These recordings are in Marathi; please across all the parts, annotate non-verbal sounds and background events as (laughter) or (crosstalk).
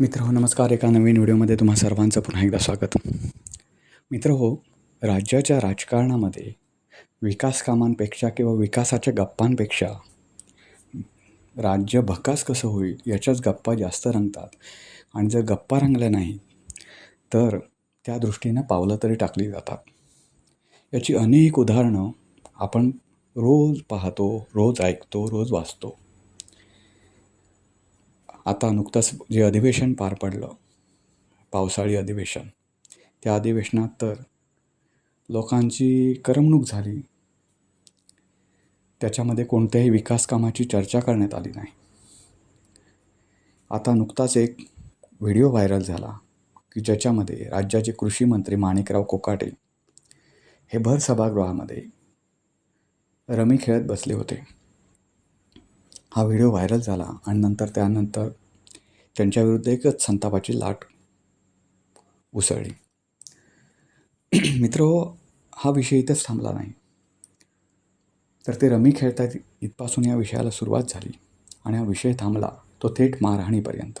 मित्र हो नमस्कार. एका नवीन व्हिडिओमध्ये तुम्हा सर्वांचं पुन्हा एकदा स्वागत. मित्र हो राज्याच्या राजकारणामध्ये विकास कामांपेक्षा किंवा विकासाच्या गप्पांपेक्षा राज्य भकास कसं होईल याच्याच गप्पा जास्त रंगतात. आणि जर गप्पा रंगल्या नाही तर त्या दृष्टीनं पावलं तरी टाकली जातात. याची अनेक उदाहरणं आपण रोज पाहतो रोज ऐकतो रोज वाचतो. आता नुकतंच जे अधिवेशन पार पडलं पावसाळी अधिवेशन त्या अधिवेशनात तर लोकांची करमणूक झाली. त्याच्यामध्ये कोणत्याही विकास कामाची चर्चा करण्यात आली नाही. आता नुकताच एक व्हिडिओ व्हायरल झाला की ज्याच्यामध्ये राज्याचे कृषी मंत्री माणिकराव कोकाटे हे भर सभागृहामध्ये रमी खेळत बसले होते. हा व्हिडिओ व्हायरल झाला आणि नंतर त्यानंतर त्यांच्याविरुद्ध एकच संतापाची लाट उसळली. (clears throat) मित्र हो, हा विषय इथंच थांबला नाही. तर ते रमी खेळतात इथपासून या विषयाला सुरुवात झाली आणि हा विषय थांबला तो थेट मारहाणीपर्यंत.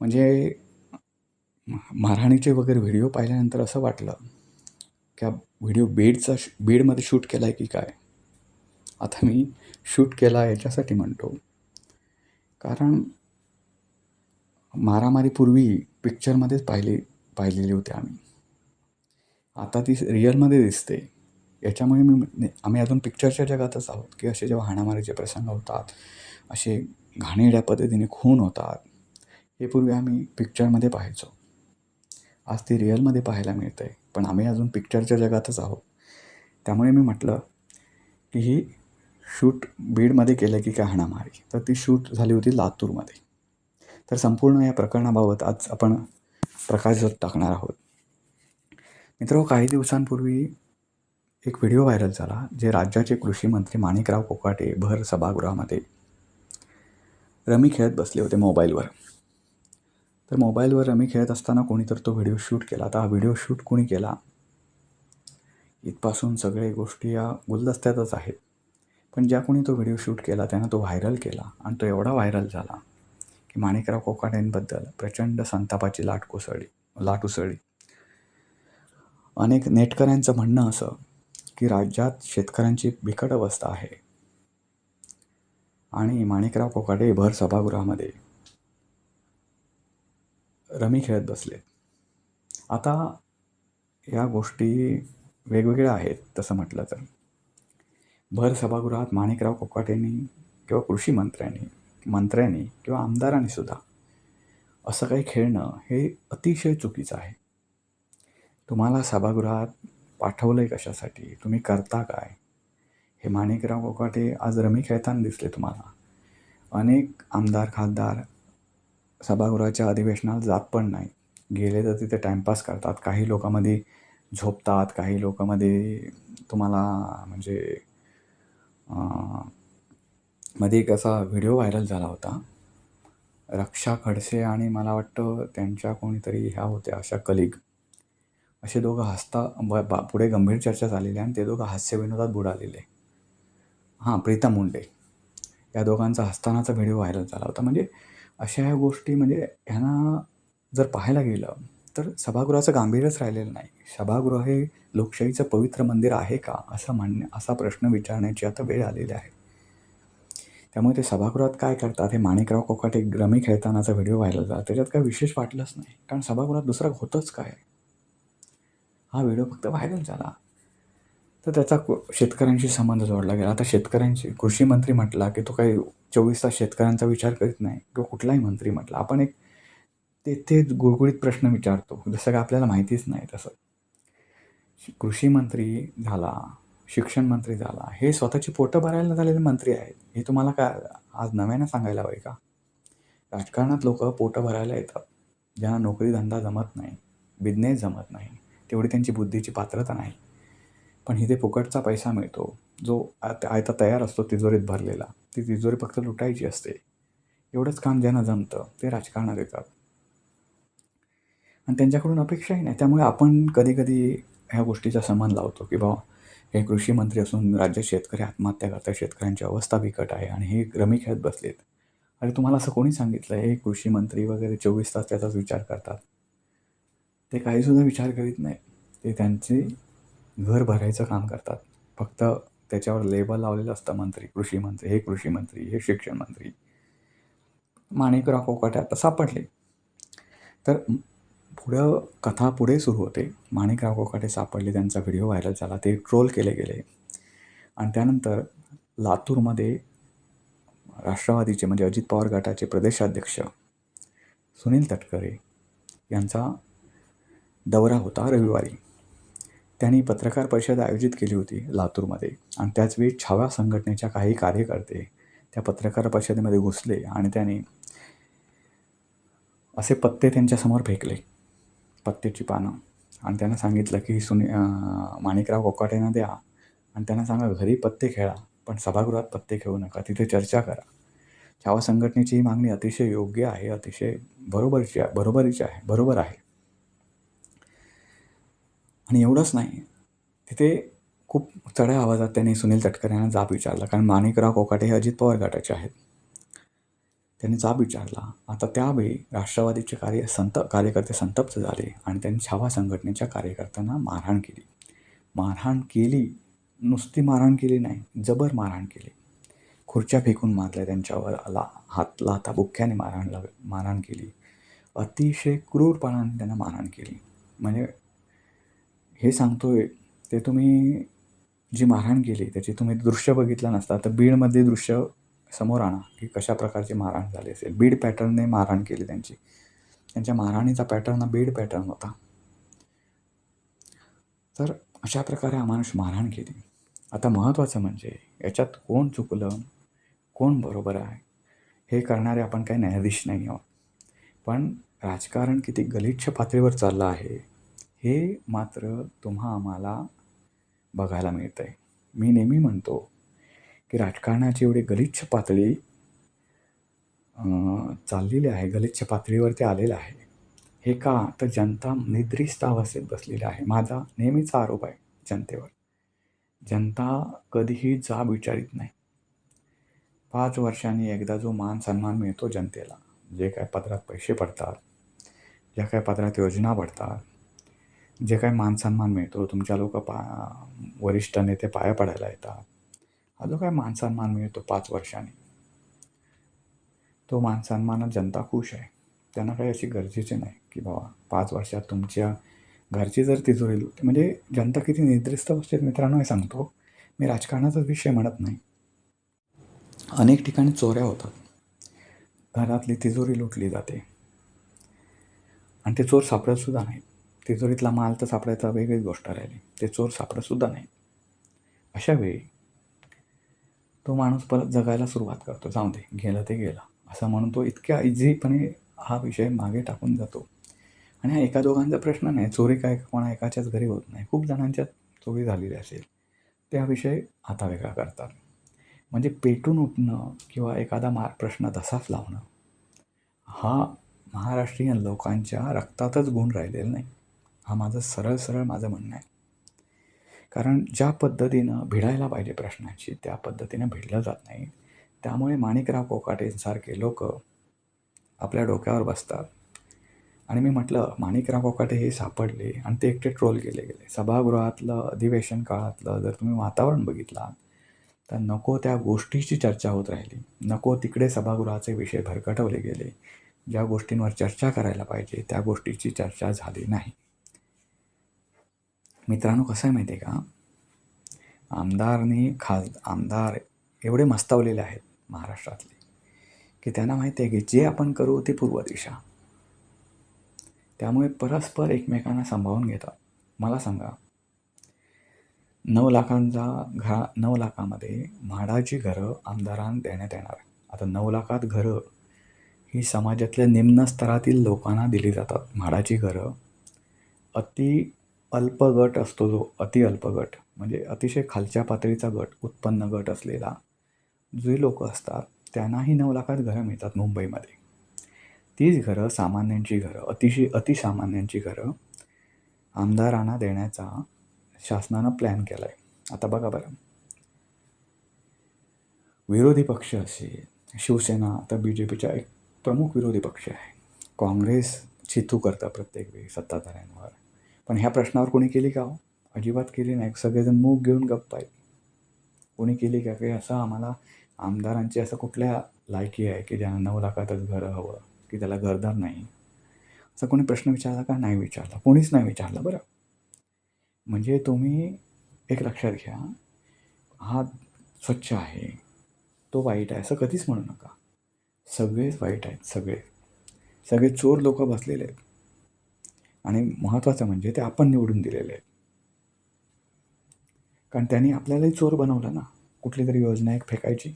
म्हणजे मारहाणीचे वगैरे व्हिडिओ पाहिल्यानंतर असं वाटलं की हा व्हिडिओ बीडचा बीडमध्ये शूट केला आहे की काय? आता मी शूट केला याच्यासाठी म्हणतो. कारण मारामारीपूर्वी पिक्चरमध्येच पाहिली पाहिलेली होती आम्ही. आता ती रिअलमध्ये दिसते. याच्यामुळे मी आम्ही अजून पिक्चरच्या जगातच आहोत की असे जेव्हा हाणामारीचे प्रसंग होतात असे घाणेरड्या पद्धतीने खून होतात हे पूर्वी आम्ही पिक्चरमध्ये पाहायचो. आज ती रिअलमध्ये पाहायला मिळतं आहे पण आम्ही अजून पिक्चरच्या जगातच आहोत. त्यामुळे मी म्हटलं की ही शूट बीडमध्ये केलं की काय हाणामारी. तर ती शूट झाली होती लातूरमध्ये. तर संपूर्ण या प्रकरणाबाबत आज आपण प्रकाश टाकणार आहोत. मित्र काही दिवसांपूर्वी एक व्हिडिओ व्हायरल झाला जे राज्याचे कृषी मंत्री माणिकराव कोकाटे भर सभागृहामध्ये रमी खेळत बसले होते मोबाईलवर. तर मोबाईलवर रमी खेळत असताना कोणी तर तो व्हिडिओ शूट केला. आता हा व्हिडिओ शूट कोणी केला? इथपासून सगळे गोष्टी या गुलदस्त्यातच आहेत. पण ज्या कोणी तो व्हिडिओ शूट केला त्यानं तो व्हायरल केला आणि तो एवढा व्हायरल झाला की माणिकराव कोकाटेंबद्दल प्रचंड संतापाची लाट कोसळली लाट उसळली. अनेक नेटकऱ्यांचं म्हणणं असं की राज्यात शेतकऱ्यांची बिकट अवस्था आहे आणि माणिकराव कोकाटे भर सभागृहामध्ये रमी खेळत बसले आता या गोष्टी वेगवेगळ्या आहेत तसं म्हटलं तर. भर सभागृहात माणिकराव कोकाटेंनी किंवा कृषी मंत्र्यांनी मंत्र्यांनी किंवा आमदारांनी सुद्धा असं काही खेळणं हे अतिशय चुकीचं आहे. तुम्हाला सभागृहात पाठवलं आहे कशासाठी? तुम्ही करता काय? हे माणिकराव कोकाटे आज रमी खेळताना दिसले तुम्हाला. अनेक आमदार खासदार सभागृहाच्या अधिवेशनात जात पण नाही गेले तर तिथे टाईमपास करतात. काही लोकांमध्ये झोपतात. काही लोकांमध्ये तुम्हाला म्हणजे मध्ये एक असा व्हिडिओ व्हायरल झाला होता. रक्षा खडसे आणि मला वाटतं त्यांच्या कोणीतरी ह्या होत्या अशा कलिग असे दोघं हसता ब बा पुढे गंभीर चर्चा झालेली आणि ते दोघं हास्यविनोदात बुडालेले. हां प्रीता मुंडे. या दोघांचा हसतानाचा व्हिडिओ व्हायरल झाला होता. म्हणजे अशा ह्या गोष्टी म्हणजे ह्यांना जर पाहायला गेलं तर सभागृहाचं गांभीर्यच राहिलेलं नाही. सभागृह हे लोकशाहीचं पवित्र मंदिर आहे का? असं म्हणणं असा प्रश्न विचारण्याची आता वेळ आलेली आहे. त्यामुळे ते सभागृहात काय करतात हे माणिकराव कोकाटे रमी खेळतानाचा व्हिडिओ व्हायला झाला. त्याच्यात काय विशेष वाटलंच नाही. कारण सभागृहात दुसरं होतंच काय? हा व्हिडिओ फक्त व्हायरल झाला. तर त्याचा शेतकऱ्यांशी संबंध जोडला गेला. आता शेतकऱ्यांशी कृषी मंत्री म्हटला की तो काही चोवीस तास शेतकऱ्यांचा विचार करीत नाही किंवा कुठलाही मंत्री म्हटला. आपण एक ते गुळगुळीत प्रश्न विचारतो. जसं का आपल्याला माहितीच नाही तसं. कृषी मंत्री झाला शिक्षण मंत्री झाला हे स्वतःची पोटं भरायला झालेले मंत्री आहेत. हे तुम्हाला काय आज नव्यानं सांगायला हवं का? राजकारणात लोक पोटं भरायला येतात. ज्यांना नोकरी धंदा जमत नाही बिझनेस जमत नाही तेवढी त्यांची बुद्धीची पात्रता नाही. पण इथे फुकटचा पैसा मिळतो. जो आयता तयार असतो तिजोरीत भरलेला. ती तिजोरी फक्त लुटायची असते. एवढंच काम ज्यांना जमतं ते राजकारणात येतात. आणि त्यांच्याकडून अपेक्षाही नाही. त्यामुळे आपण कधी कधी ह्या गोष्टीचा समान लावतो की बाबा हे कृषीमंत्री असून राज्यात शेतकरी आत्महत्या करतात शेतकऱ्यांची अवस्था बिकट आहे आणि हे रमी खेळत बसलेत. अरे तुम्हाला असं कोणी सांगितलं हे कृषीमंत्री वगैरे चोवीस तास त्याचाच विचार करतात. ते काहीसुद्धा विचार करीत नाही ते त्यांचे घर भरायचं काम करतात. फक्त त्याच्यावर लेबल लावलेलं असतं मंत्री कृषी मंत्री हे कृषी मंत्री हे शिक्षण मंत्री. माणिकराव कोकाटे आता सापडले. तर पुढं कथा पुढे सुरू होते. माणिकराव कोकाटे सापडले त्यांचा व्हिडिओ व्हायरल झाला ते ट्रोल केले गेले. आणि त्यानंतर लातूरमध्ये राष्ट्रवादीचे म्हणजे अजित पवार गटाचे प्रदेशाध्यक्ष सुनील तटकरे यांचा दौरा होता रविवारी. त्यांनी पत्रकार परिषद आयोजित केली होती लातूरमध्ये. आणि त्याचवेळी छावा संघटनेच्या काही कार्यकर्ते त्या पत्रकार परिषदेमध्ये घुसले आणि त्यांनी असे पत्ते त्यांच्यासमोर फेकले. पत्त्याची पानं. आणि त्यांना सांगितलं की सुनी माणिकराव कोकाटेंना द्या. आणि त्यांना सांगा घरी पत्ते खेळा पण सभागृहात पत्ते खेळू नका. तिथे चर्चा करा. छावा संघटनेची ही मागणी अतिशय योग्य आहे अतिशय बरोबरची आहे बरोबरीची आहे बरोबर आहे. आणि एवढंच नाही तिथे खूप चढ्या आवाजात त्यांनी सुनील तटकरे यांना जाब विचारला. कारण माणिकराव कोकाटे हे अजित पवार गटाचे आहेत. त्यांनी जाब विचारला. आता त्यावेळी राष्ट्रवादीचे कार्य संत कार्यकर्ते संतप्त झाले आणि त्यांनी छावा संघटनेच्या कार्यकर्त्यांना मारहाण केली. मारहाण केली. नुसती मारहाण केली नाही जबर मारहाण केली. खुर्च्या फेकून मारल्या त्यांच्यावर ला हात लाता बुक्क्याने मारहाण लाव मारहाण केली. अतिशय क्रूरपणाने त्यांना मारहाण केली. म्हणजे हे सांगतोय ते तुम्ही जी मारहाण केली त्याची तुम्ही दृश्य बघितलं नसता तर बीडमध्ये दृश्य समोर आणा की कशा प्रकारची मारहाण झाली असेल. बीड पॅटर्नने मारहाण केली त्यांची. त्यांच्या मारहाणीचा पॅटर्न हा बीड पॅटर्न होता. तर अशा प्रकारे माणूस मारहाण केली. आता महत्त्वाचं म्हणजे याच्यात कोण चुकलं कोण बरोबर आहे हे करणारे आपण काही न्यायाधीश नाही आहोत. पण राजकारण किती गलिच्छ पातळीवर चाललं आहे हे मात्र तुम्हा आम्हाला बघायला मिळतं आहे मी नेहमी म्हणतो की राजकारणाची एवढी गलिच्छ पातळी चाललेली आहे गलिच्छ पातळीवरती आलेलं आहे. हे का? तर जनता निद्रिस्त अवस्थेत बसलेली आहे. माझा नेहमीचा आरोप आहे जनतेवर. जनता कधीही जाब विचारित नाही. पाच वर्षांनी एकदा जो मान सन्मान मिळतो जनतेला जे काय पदरात पैसे पडतात ज्या काय पदरात योजना पडतात जे काय मान सन्मान मिळतो तुमच्या लोक पा वरिष्ठ नेते पाया पडायला येतात हा जो काय मानसन्मान मिळतो पाच वर्षाने तो मानसन्मानात जनता खुश आहे. त्यांना काही अशी गरजेचे नाही की बाबा पाच वर्षात तुमच्या घरची जर तिजोरी लुटते म्हणजे जनता किती निद्रिस्त अवस्थेत मित्रांनो हे सांगतो. मी राजकारणाचा विषय म्हणत नाही. अनेक ठिकाणी चोऱ्या होतात. घरातली तिजोरी लुटली जाते. आणि ते चोर सापडतसुद्धा नाही. तिजोरीतला माल तर सापडायचा वेगळीच गोष्ट राहिली. ते चोर सापडतसुद्धा नाही. अशा वेळी तो माणूस परत जगायला सुरुवात करतो. जाऊ दे गेलं ते गेलं. असं म्हणून तो इतक्या इझीपणे हा विषय मागे टाकून जातो. आणि हा एका दोघांचा प्रश्न नाही. चोरी काय कोणा एकाच्याच घरी होत नाही. खूप जणांच्या चोरी झालेली असेल. त्या विषय आता वेगळा करतात. म्हणजे पेटून उठणं किंवा एखादा मार प्रश्न तसाच लावणं हा महाराष्ट्रीयन लोकांच्या रक्तातच गुण राहिलेला नाही. हा माझं सरळ सरळ माझं म्हणणं आहे. कारण ज्या पद्धतीनं भिडायला पाहिजे प्रश्नाची त्या पद्धतीनं भिडलं जात नाही. त्यामुळे माणिकराव कोकाटेसारखे लोक आपल्या डोक्यावर बसतात. आणि मी म्हटलं माणिकराव कोकाटे हे सापडले आणि ते एकटे ट्रोल केले गेले. सभागृहातलं अधिवेशन काळातलं जर तुम्ही वातावरण बघितलात तर नको त्या गोष्टीची चर्चा होत राहिली. नको तिकडे सभागृहाचे विषय भरकटवले गेले. ज्या गोष्टींवर चर्चा करायला पाहिजे त्या गोष्टीची चर्चा झाली नाही. मित्रांनो कसं आहे माहिती आहे का? आमदारनी खास आमदार एवढे मस्तावलेले आहेत महाराष्ट्रातले की त्यांना माहिती आहे की जे आपण करू ते पूर्व दिशा. त्यामुळे परस्पर एकमेकांना सांभाळून घेतात. मला सांगा नऊ लाखांचा घरा नऊ लाखामध्ये म्हाडाची घरं आमदारांना देण्यात येणार आता नऊ लाखात घरं ही समाजातल्या निम्न स्तरातील लोकांना दिली जातात. म्हाडाची घरं अति अल्प गट असतो जो अति गट म्हणजे अतिशय खालच्या पातळीचा गट उत्पन्न गट असलेला जे लोक असतात त्यांनाही नऊ लाखात घरं मिळतात मुंबईमध्ये. तीच घरं सामान्यांची घरं अतिशय अतिसामान्यांची घरं आमदारांना देण्याचा शासनानं प्लॅन केला आहे आता बघा बरं. विरोधी पक्ष असेल शिवसेना तर बी जे पीचा एक प्रमुख विरोधी पक्ष आहे. काँग्रेस चितू करतं प्रत्येक वेळी सत्ताधाऱ्यांवर. पण ह्या प्रश्नावर कोणी केली का हो? अजिबात केली नाही. सगळेजण मूग घेऊन गप्प आहेत. कोणी केली का? की असं आम्हाला आमदारांची असं कुठल्या लायकी आहे की ज्यांना नऊ लाखातच घरं हवं की त्याला घरदार नाही? असा कोणी प्रश्न विचारला का? नाही विचारला. कोणीच नाही विचारलं बरं. म्हणजे तुम्ही एक लक्षात घ्या. हा स्वच्छ आहे. तो वाईट आहे. असं कधीच म्हणू नका. सगळेच वाईट आहेत. सगळे. सगळे चोर लोक बसलेले आहेत. आणि महत्त्वाचं म्हणजे ते आपण निवडून दिलेले आहेत. कारण त्यांनी आपल्यालाही चोर बनवलं ना कुठली तरी योजना एक फेकायची.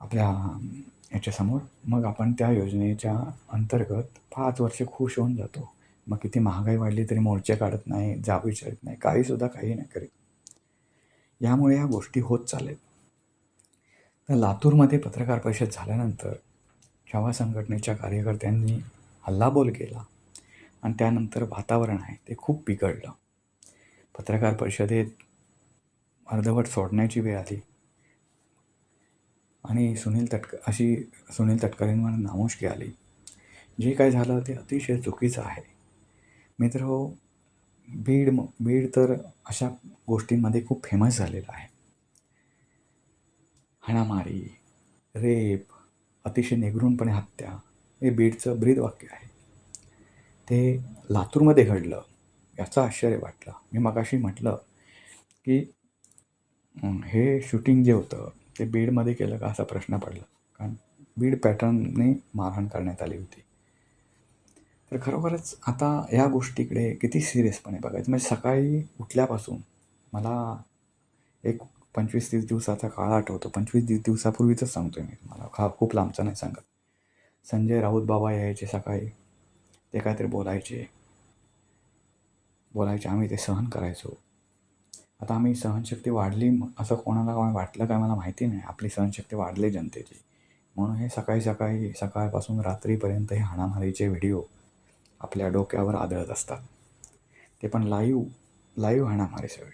आपल्या याच्यासमोर मग आपण त्या योजनेच्या अंतर्गत पाच वर्ष खुश होऊन जातो. मग किती महागाई वाढली तरी मोर्चे काढत नाही जाब विचारत नाही काहीसुद्धा काही नाही करीत. यामुळे ह्या गोष्टी होत चालेत तर लातूरमध्ये पत्रकार परिषद झाल्यानंतर छावा संघटनेच्या कार्यकर्त्यांनी हल्लाबोल केला आणि त्यानंतर वातावरण आहे ते खूप बिघडलं. पत्रकार परिषदेत अर्धवट सोडण्याची वेळ आली. आणि सुनील तटक अशी सुनील तटकरेंवर नामुष्की आली. जे काय झालं ते अतिशय चुकीचं आहे. मित्र हो बीड बीड तर अशा गोष्टींमध्ये खूप फेमस झालेलं आहे. हाणामारी रेप अतिशय निगरूनपणे हत्या हे बीडचं ब्रीद वाक्य आहे. ते लातूरमध्ये घडलं याचं आश्चर्य वाटलं. मी मगाशी म्हटलं की हे शूटिंग जे होतं ते बीडमध्ये केलं का? असा प्रश्न पडला. कारण बीड पॅटर्नने मारहाण करण्यात आली होती. तर खरोखरच आता या गोष्टीकडे किती सिरियसपणे बघायचं. म्हणजे सकाळी उठल्यापासून मला एक पंचवीस तीस दिवसाचा काळ आठवतो. पंचवीस तीस दिवसापूर्वीच सांगतो मी तुम्हाला. हा खूप लांबचा नाही सांगत. संजय राऊत बाबा यायचे सकाळी. ते काहीतरी बोलायचे. बोलायचे आम्ही ते सहन करायचो. आता आम्ही सहनशक्ती वाढली असं कोणाला काय वाटलं काय मला माहिती नाही. आपली सहनशक्ती वाढली जनतेची. म्हणून हे सकाळी सकाळी सकाळपासून रात्रीपर्यंत हे हाणामारीचे व्हिडिओ आपल्या डोक्यावर आदळत असतात. ते पण लाईव्ह लाईव्ह हाणामारी सगळी.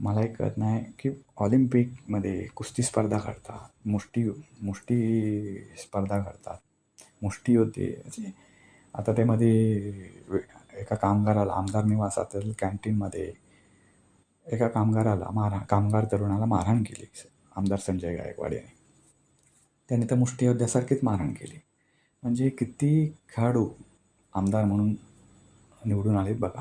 मला एक कळत नाही की ऑलिम्पिकमध्ये कुस्ती स्पर्धा काढतात मुष्टी मुष्टी स्पर्धा काढतात मुष्टी होते असे आता ते मध्ये एका कामगाराला आमदार निवासातील कॅन्टीनमध्ये एका कामगाराला मारहा कामगार तरुणाला मारहाण केली. आमदार संजय गायकवाड यांनी. त्याने तर मुष्टियोद्ध्यासारखीच मारहाण केली. म्हणजे किती खेळाडू आमदार म्हणून निवडून आलेत बघा.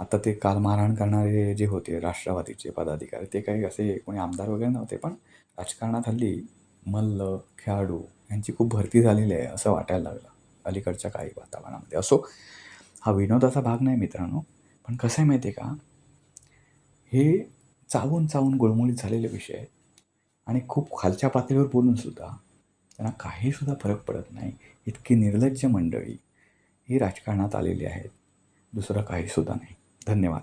आता ते काल मारहाण करणारे जे होते राष्ट्रवादीचे पदाधिकारी ते काही असे कोणी आमदार वगैरे नव्हते पण राजकारणात हल्ली मल्ल खेळाडू यांची खूप भरती झालेली आहे असं वाटायला लागलं. अलीकडच्या काही वातावरणामध्ये. असो हा विनोदाचा भाग नाही मित्रांनो पण कसं आहे माहिती आहे का? हे चावून चावून गुळमुळीत झालेले विषय आहेत. आणि खूप खालच्या पातळीवर बोलूनसुद्धा त्यांना काहीसुद्धा फरक पडत नाही. इतकी निर्लज्ज मंडळी ही राजकारणात आलेली आहेत. दुसरं काहीसुद्धा नाही. धन्यवाद.